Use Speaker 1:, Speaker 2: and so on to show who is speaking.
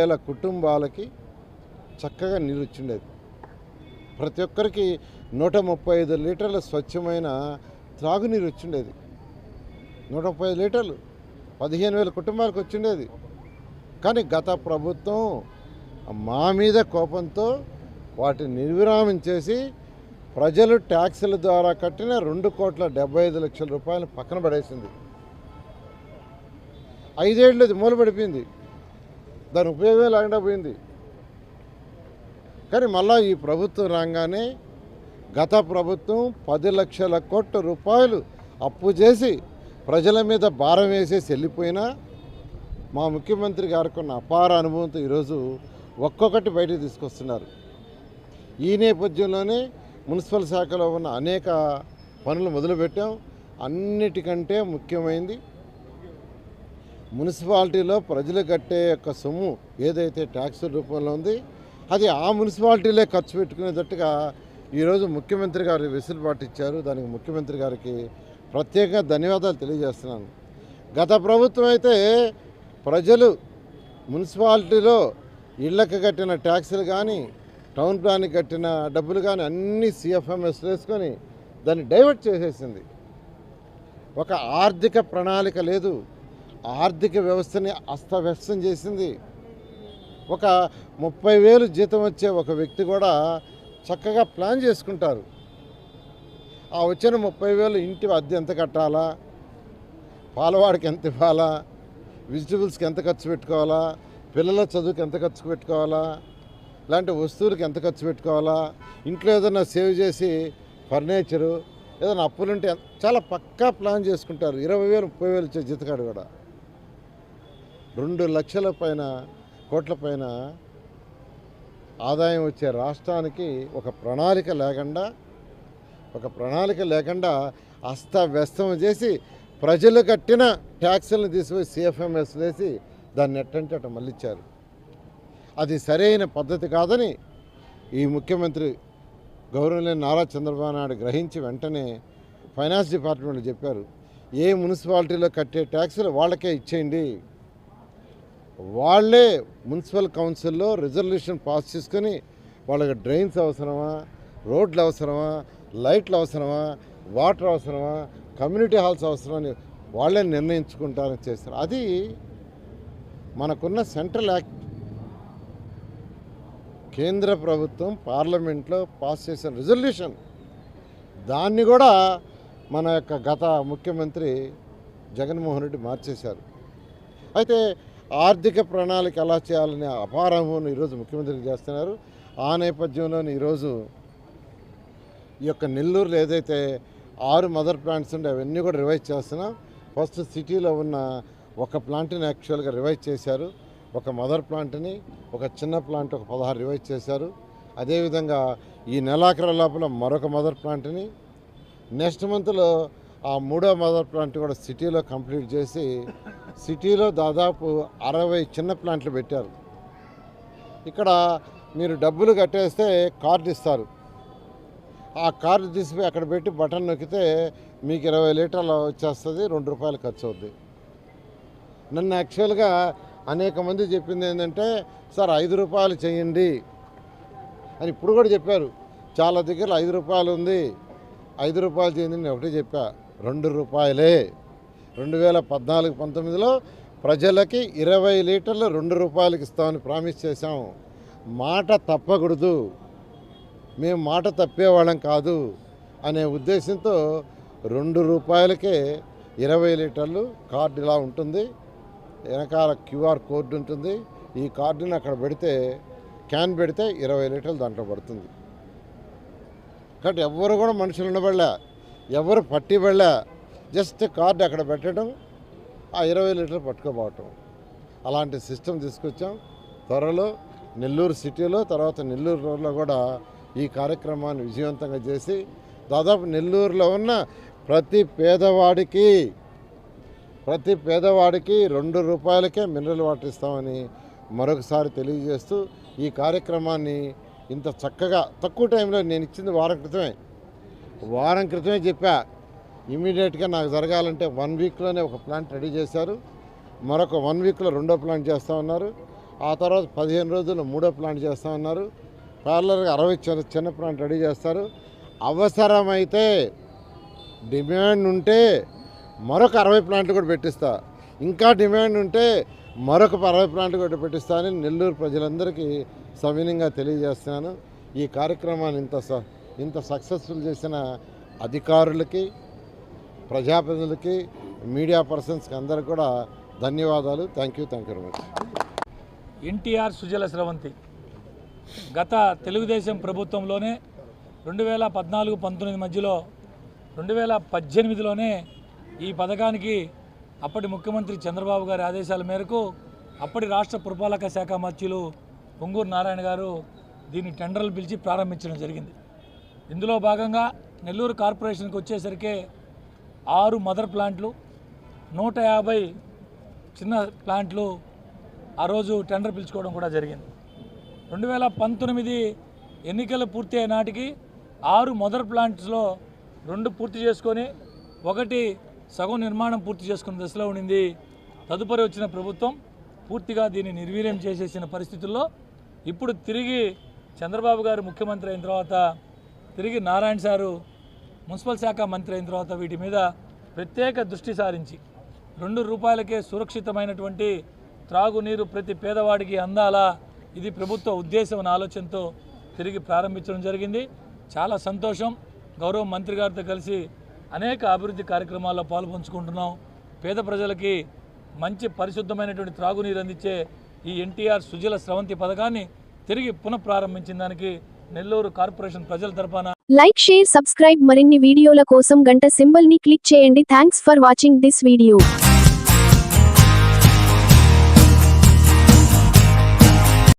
Speaker 1: వేల కుటుంబాలకి చక్కగా నీరు వచ్చిండేది ప్రతి ఒక్కరికి నూట ముప్పై ఐదు లీటర్ల స్వచ్ఛమైన త్రాగునీరు వచ్చిండేది నూట ముప్పై ఐదు లీటర్లు పదిహేను వేల కుటుంబాలకు వచ్చిండేది. కానీ గత ప్రభుత్వం మా మీద కోపంతో వాటిని నిర్విరామం చేసి ప్రజలు ట్యాక్సుల ద్వారా కట్టిన రెండు కోట్ల డెబ్బై ఐదు లక్షల రూపాయలు పక్కన పడేసింది. ఐదేళ్ళు అది మూలపడిపోయింది దాని ఉపయోగమే లేకుండా పోయింది. కానీ మళ్ళా ఈ ప్రభుత్వం రాగానే గత ప్రభుత్వం పది లక్షల కోట్ల రూపాయలు అప్పు చేసి ప్రజల మీద భారం వేసేసి వెళ్ళిపోయినా మా ముఖ్యమంత్రి గారికి ఉన్న అపార అనుభవంతో ఈరోజు ఒక్కొక్కటి బయటకు తీసుకొస్తున్నారు. ఈ నేపథ్యంలోనే మున్సిపల్ శాఖలో ఉన్న అనేక పనులు మొదలుపెట్టాం. అన్నిటికంటే ముఖ్యమైనది మున్సిపాలిటీలో ప్రజలు కట్టే యొక్క సొమ్ము ఏదైతే ట్యాక్స్ రూపంలో ఉంది అది ఆ మున్సిపాలిటీలే ఖర్చు పెట్టుకునేటట్టుగా ఈరోజు ముఖ్యమంత్రి గారు వెసులుబాటు ఇచ్చారు. దానికి ముఖ్యమంత్రి గారికి ప్రత్యేకంగా ధన్యవాదాలు తెలియజేస్తున్నాను. గత ప్రభుత్వం అయితే ప్రజలు మున్సిపాలిటీలో ఇళ్ళకు కట్టిన ట్యాక్సులు కానీ టౌన్ ప్లాన్కి కట్టిన డబ్బులు కానీ అన్నీ సిఎఫ్ఎంఎస్ వేసుకొని దాన్ని డైవర్ట్ చేసేసింది. ఒక ఆర్థిక ప్రణాళిక లేదు. ఆర్థిక వ్యవస్థని అస్తవ్యస్తం చేసింది. ఒక ముప్పై వేలు జీతం వచ్చే ఒక వ్యక్తి కూడా చక్కగా ప్లాన్ చేసుకుంటారు. ఆ వచ్చిన ముప్పై వేలు ఇంటి అద్దె ఎంత కట్టాలా? పాలవాడికి ఎంత ఇవ్వాలా? వెజిటబుల్స్కి ఎంత ఖర్చు పెట్టుకోవాలా? పిల్లల చదువుకి ఎంత ఖర్చు పెట్టుకోవాలా? ఇలాంటి వస్తువులకి ఎంత ఖర్చు పెట్టుకోవాలా? ఇంట్లో ఏదైనా సేవ్ చేసి ఫర్నిచరు ఏదైనా అప్పులుంటే చాలా పక్కా ప్లాన్ చేసుకుంటారు. ఇరవై వేలు ముప్పై వేలు వచ్చే జీతకాడు కూడా. రెండు లక్షల పైన కోట్ల పైన ఆదాయం వచ్చే రాష్ట్రానికి ఒక ప్రణాళిక లేకుండా ఒక ప్రణాళిక లేకుండా అస్తవ్యస్తం చేసి ప్రజలు కట్టిన ట్యాక్సులను తీసుకుపోయి సిఎఫ్ఎంఎస్ వేసి దాన్ని ఎట్టంటే అటు మళ్ళిచ్చారు. అది సరైన పద్ధతి కాదని ఈ ముఖ్యమంత్రి గౌరవనీయ నారా చంద్రబాబు నాయుడు గ్రహించి వెంటనే ఫైనాన్స్ డిపార్ట్మెంట్ చెప్పారు. ఏ మున్సిపాలిటీలో కట్టే ట్యాక్సులు వాళ్ళకే ఇచ్చేయండి. వాళ్ళే మున్సిపల్ కౌన్సిల్లో రిజర్వేషన్ పాస్ చేసుకొని వాళ్ళకి డ్రైన్స్ అవసరమా రోడ్లు అవసరమా లైట్లు అవసరమా వాటర్ అవసరమా కమ్యూనిటీ హాల్స్ అవసరమా అని వాళ్ళే నిర్ణయించుకుంటారని చేస్తారు. అది మనకున్న సెంట్రల్ యాక్ట్. కేంద్ర ప్రభుత్వం పార్లమెంట్లో పాస్ చేసిన రిజల్యూషన్. దాన్ని కూడా మన యొక్క గత ముఖ్యమంత్రి జగన్మోహన్ రెడ్డి మార్చేశారు. అయితే ఆర్థిక ప్రణాళిక ఎలా చేయాలనే అపారమును ఈరోజు ముఖ్యమంత్రి చేస్తున్నారు. ఆ నేపథ్యంలోనే ఈరోజు ఈ యొక్క నెల్లూరులో ఏదైతే ఆరు మదర్ ప్లాంట్స్ ఉండే అవన్నీ కూడా రివైజ్ చేస్తున్నాం. ఫస్ట్ సిటీలో ఉన్న ఒక ప్లాంట్ని యాక్చువల్గా రివైజ్ చేశారు. ఒక మదర్ ప్లాంట్ని ఒక చిన్న ప్లాంట్ ఒక పదహారు రివైజ్ చేశారు. అదేవిధంగా ఈ నెలాఖరు లోపల మరొక మదర్ ప్లాంట్ని నెక్స్ట్ మంత్లో ఆ మూడో మదర్ ప్లాంట్ కూడా సిటీలో కంప్లీట్ చేసి సిటీలో దాదాపు అరవై చిన్న ప్లాంట్లు పెట్టారు. ఇక్కడ మీరు డబ్బులు కట్టేస్తే కార్డు ఇస్తారు. ఆ కార్డు తీసిపోయి అక్కడ పెట్టి బటన్ నొక్కితే మీకు ఇరవై లీటర్లు వచ్చేస్తుంది రెండు రూపాయలు ఖర్చు అవుద్ది. నన్ను యాక్చువల్గా అనేక మంది చెప్పింది ఏంటంటే సార్ ఐదు రూపాయలు చేయండి అని ఇప్పుడు కూడా చెప్పారు. చాలా దగ్గర ఐదు రూపాయలు ఉంది ఐదు రూపాయలు చేయండి నేను ఒకటే చెప్పా. రెండు రూపాయలే. రెండు వేల పద్నాలుగు పంతొమ్మిదిలో ప్రజలకి ఇరవై లీటర్లు రెండు రూపాయలకి ఇస్తామని ప్రామిస్ చేశాం. మాట తప్పకూడదు. మేము మాట తప్పేవాళ్ళం కాదు అనే ఉద్దేశంతో రెండు రూపాయలకే ఇరవై లీటర్లు కార్డు ఇలా ఉంటుంది. వెనకాల క్యూఆర్ కోడ్ ఉంటుంది. ఈ కార్డుని అక్కడ పెడితే క్యాన్ పెడితే ఇరవై లీటర్లు దాంట్లో పడుతుంది. కాబట్టి ఎవ్వరు కూడా మనుషులు ఉండబడలే. ఎవరు పట్టిబడలే జస్ట్ కార్డు అక్కడ పెట్టడం ఆ ఇరవై లీటర్లు పట్టుకోబోవటం అలాంటి సిస్టమ్ తీసుకొచ్చాం. త్వరలో నెల్లూరు సిటీలో తర్వాత నెల్లూరు రోడ్లో కూడా ఈ కార్యక్రమాన్ని విజయవంతంగా చేసి దాదాపు నెల్లూరులో ఉన్న ప్రతి పేదవాడికి ప్రతి పేదవాడికి రెండు రూపాయలకే మినరల్ వాటర్ ఇస్తామని మరొకసారి తెలియజేస్తూ ఈ కార్యక్రమాన్ని ఇంత చక్కగా తక్కువ టైంలో నేను ఇచ్చింది వారం క్రితమే. వారం క్రితమే చెప్పా ఇమీడియట్గా నాకు జరగాలంటే వన్ వీక్లోనే ఒక ప్లాంట్ రెడీ చేశారు. మరొక వన్ వీక్లో రెండో ప్లాంట్ చేస్తూ ఉన్నారు. ఆ తర్వాత పదిహేను రోజుల్లో మూడో ప్లాంట్ చేస్తామన్నారు పార్లర్గా అరవై చిన్న చిన్న ప్లాంట్ రెడీ చేస్తారు. అవసరమైతే డిమాండ్ ఉంటే మరొక అరవై ప్లాంట్లు కూడా పెట్టిస్తా. ఇంకా డిమాండ్ ఉంటే మరొక అరవై ప్లాంట్లు కూడా పెట్టిస్తా అని నెల్లూరు ప్రజలందరికీ సవినయంగా తెలియజేస్తున్నాను. ఈ కార్యక్రమాన్ని ఇంత స ఇంత సక్సెస్ఫుల్ చేసిన అధికారులకి ప్రజాప్రతినిధులకి మీడియా పర్సన్స్కి అందరికి కూడా ధన్యవాదాలు. Thank you thank you very much
Speaker 2: NTR Sujala Sravanthi గత తెలుగుదేశం ప్రభుత్వంలోనే రెండు వేల పద్నాలుగు పంతొమ్మిది మధ్యలో రెండు వేల పద్దెనిమిదిలోనే ఈ పథకానికి అప్పటి ముఖ్యమంత్రి చంద్రబాబు గారి ఆదేశాల మేరకు అప్పటి రాష్ట్ర పురపాలక శాఖ మంత్రులు పొంగూరు నారాయణ గారు దీన్ని టెండర్లు పిలిచి ప్రారంభించడం జరిగింది. ఇందులో భాగంగా నెల్లూరు కార్పొరేషన్కి వచ్చేసరికి ఆరు మదర్ ప్లాంట్లు నూట యాభై చిన్న ప్లాంట్లు ఆ రోజు టెండర్ పిలుచుకోవడం కూడా జరిగింది. రెండు వేల పంతొమ్మిది ఎన్నికలు పూర్తి అయిన నాటికి ఆరు మదర్ ప్లాంట్స్లో రెండు పూర్తి చేసుకొని ఒకటి సగం నిర్మాణం పూర్తి చేసుకున్న దశలో ఉండింది. తదుపరి వచ్చిన ప్రభుత్వం పూర్తిగా దీన్ని నిర్వీర్యం చేసేసిన పరిస్థితుల్లో ఇప్పుడు తిరిగి చంద్రబాబు గారు ముఖ్యమంత్రి అయిన తర్వాత తిరిగి నారాయణ సారు మున్సిపల్ శాఖ మంత్రి అయిన తర్వాత వీటి మీద ప్రత్యేక దృష్టి సారించి రెండు రూపాయలకే సురక్షితమైనటువంటి త్రాగునీరు ప్రతి పేదవాడికి అందాలా ఇది ప్రభుత్వ ఉద్దేశం అనే ఆలోచనతో తిరిగి ప్రారంభించడం జరిగింది. చాలా సంతోషం. గౌరవ మంత్రి గారితో కలిసి అనేక అభివృద్ధి కార్యక్రమాల్లో పాల్పంచుకుంటున్నాం. పేద ప్రజలకి మంచి పరిశుద్ధమైనటువంటి త్రాగునీరు అందించే ఈ ఎన్టీఆర్ సుజల స్రవంతి పథకాన్ని తిరిగి పునఃప్రారంభించిన దానికి నెల్లూరు కార్పొరేషన్ ప్రజల తరపున.
Speaker 3: లైక్ షేర్ సబ్స్క్రైబ్ మరిన్ని వీడియోల కోసం గంట సింబల్ని క్లిక్ చేయండి. Thanks for watching this video.